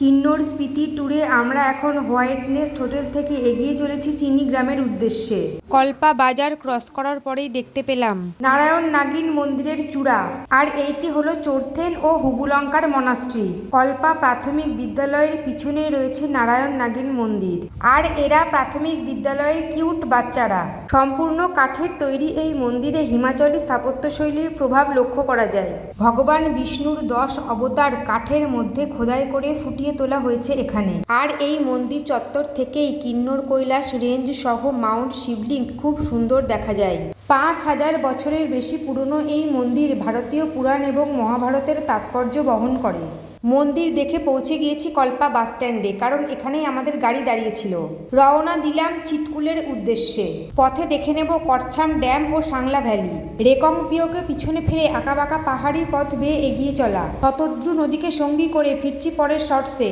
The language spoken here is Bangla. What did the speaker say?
কিন্নর স্পিতি ট্যুরে আমরা এখন হোয়াইট নেস্ট হোটেল থেকে এগিয়ে চলেছি চিনি গ্রামের উদ্দেশ্যে। কল্পা বাজার ক্রস করার পরেই দেখতে পেলাম। নারায়ণ নাগিন মন্দিরের চূড়া আর এইটি হলো চোরথেন ও হুবুলঙ্কার মনাস্ট্রি। কল্পা প্রাথমিক বিদ্যালয়ের পিছনেই রয়েছে নারায়ণ নাগিন মন্দির আর এরা প্রাথমিক বিদ্যালয়ের কিউট বাচ্চারা। সম্পূর্ণ কাঠের তৈরি এই মন্দিরে হিমাচলী স্থাপত্যশৈলীর প্রভাব লক্ষ্য করা যায়। ভগবান বিষ্ণুর দশ অবতার কাঠের মধ্যে খোদাই করে ফুটিয়ে তোলা হয়েছে এখানে। আর এই মন্দির চত্বর থেকেই কিন্নর কৈলাস রেঞ্জ সহ মাউন্ট শিবলিং খুব সুন্দর দেখা যায়। পাঁচ হাজার বছরের বেশি পুরনো এই মন্দির ভারতীয় পুরাণ এবং মহাভারতের তাৎপর্য বহন করে। মন্দির দেখে পৌঁছে গিয়েছি কল্পা বাস স্ট্যান্ডে, কারণ এখানেই আমাদের গাড়ি দাঁড়িয়েছিল। রওনা দিলাম চিটকুলের উদ্দেশ্যে। পথে দেখে নেব করছাম ড্যাম ও সাংলা ভ্যালি। রেকং পিওকে পিছনে ফিরে আঁকাবাঁকা পাহাড়ি পথ বেয়ে এগিয়ে চলা। শতদ্রু নদীকে সঙ্গী করে ফিরছি পরের শর্টসে।